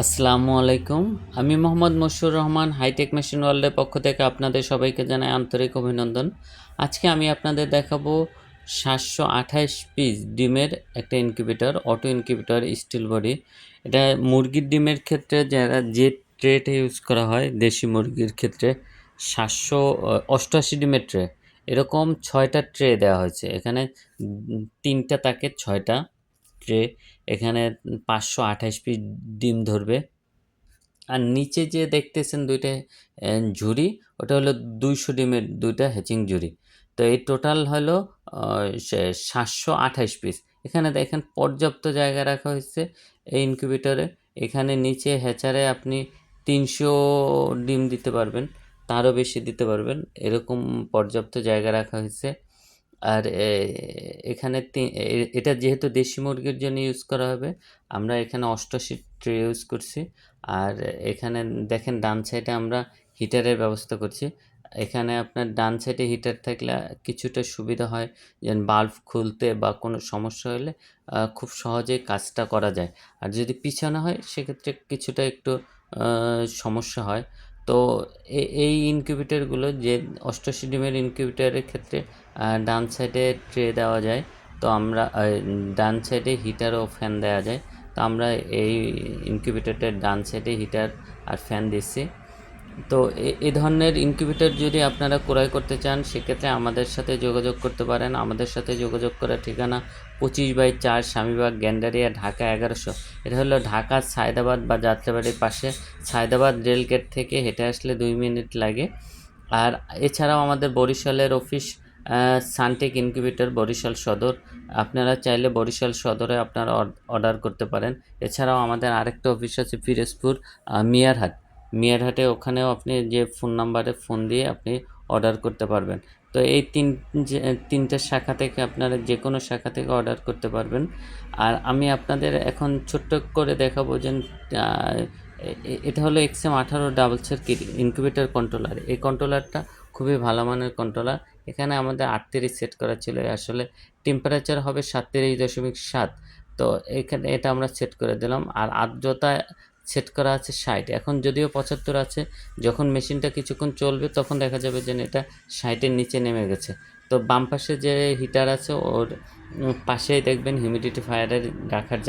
আসসালামু আলাইকুম। আমি মোহাম্মদ মশিউর রহমান, হাইটেক মেশিন ওয়ার্ল্ডের পক্ষ থেকে আপনাদের সবাইকে জানাই আন্তরিক অভিনন্দন। আজকে আমি আপনাদের দেখাবো সাতশো আঠাইশ পিস ডিমের একটা incubator, auto incubator, steel body. এটা মুরগির ডিমের ক্ষেত্রে যারা যে ট্রেটা ইউজ করা হয়, দেশি মুরগির ক্ষেত্রে সাতশো অষ্টআশি ডিমের ট্রে। এরকম ছয়টা ট্রে দেওয়া হয়েছে। এখানে তিনটা তাকে ছয়টা। ট্রে এখানে পাঁচশো আঠাশ পিস ডিম ধরবে। আর নিচে যে দেখতেছেন দুইটা ঝুড়ি, ওটা হলো দুইশো ডিমের দুইটা হ্যাচিং ঝুড়ি। তো এই টোটাল হলো সাতশো আঠাশ পিস। এখানে দেখেন পর্যাপ্ত জায়গা রাখা হয়েছে এই ইনকিউবেটরে। এখানে নিচে হ্যাচারে আপনি তিনশো ডিম দিতে পারবেন, তারও বেশি দিতে পারবেন। এরকম পর্যাপ্ত জায়গা রাখা হয়েছে। আর এখানে এটা যেহেতু দেশি মুরগির জন্য ইউজ করা হবে, আমরা এখানে অষ্টআশি ট্রে ইউজ করছি। আর এখানে দেখেন ডান সাইডে আমরা হিটারের ব্যবস্থা করছি। এখানে আপনার ডান সাইডে হিটার থাকলে কিছুটা সুবিধা হয়, যেন বাল্ব খুলতে বা কোনো সমস্যা হলে খুব সহজেই কাজটা করা যায়। আর যদি পিছানো হয়, সেক্ষেত্রে কিছুটা একটু সমস্যা হয়। তো এই ইনকিউবেটারগুলো যে অষ্টআশি ডিমের ইনকিউবেটারের ক্ষেত্রে ডান সাইডে ট্রে দেওয়া যায়। তো আমরা ডান সাইডে হিটার ও ফ্যান দেওয়া যায়। তো আমরা এই ইনকিউবেটারটার ডান সাইডে হিটার আর ফ্যান দিচ্ছি। তো এ- ধরনের ইনকিউবেটর যদি আপনারা ক্রয় করতে চান সেক্ষেত্রে আমাদের সাথে যোগাযোগ করতে পারেন। আমাদের সাথে যোগাযোগ করার ঠিকানা পঁচিশ বাই চার স্বামীবাগ গ্যান্ডারিয়া ঢাকা এগারোশো। এটা হলো ঢাকা সায়দাবাদ বা যাত্রাবাড়ির পাশে। সায়দাবাদ রেল গেট থেকে হেঁটে আসলে দুই মিনিট লাগে। আর এছাড়াও আমাদের বরিশালের অফিস সানটেক ইনকিউবেটর বরিশাল সদর। আপনারা চাইলে বরিশাল সদরে আপনারা অর্ডার করতে পারেন। এছাড়াও আমাদের আরেকটা অফিস আছে পিরোজপুর আহ, মিয়ারহাট। মিয়ারহাটে ওখানেও আপনি যে ফোন নাম্বারে ফোন দিয়ে আপনি অর্ডার করতে পারবেন। তো এই তিন তিনটে শাখা থেকে আপনারা যে কোনো শাখা থেকে অর্ডার করতে পারবেন। আর আমি আপনাদের এখন ছোট্ট করে দেখাবো যে এটা হলো এক্সএম আঠারো ডাবল সার্কিট ইনকিউবেটর কন্ট্রোলার এই কন্ট্রোলারটা খুবই ভালো মানের কন্ট্রোলার এখানে আমাদের আটত্রিশ সেট করা ছিল। আসলে টেম্পারেচার হবে সাতত্রিশ দশমিক সাত। তো এখানে এটা আমরা সেট করে দিলাম। আর আর্দ্রতা সেট করা আছে ষাট। এখন যদিও পঁচাত্তর আছে, যখন মেশিনটা কিছুক্ষণ চলবে তখন দেখা যাবে যে এটা ষাটের নিচে নেমে গেছে। তো বাম পাশে যে হিটার আছে, ওর পাশেই দেখবেন হিউমিডিটি ফায়ারের রাখার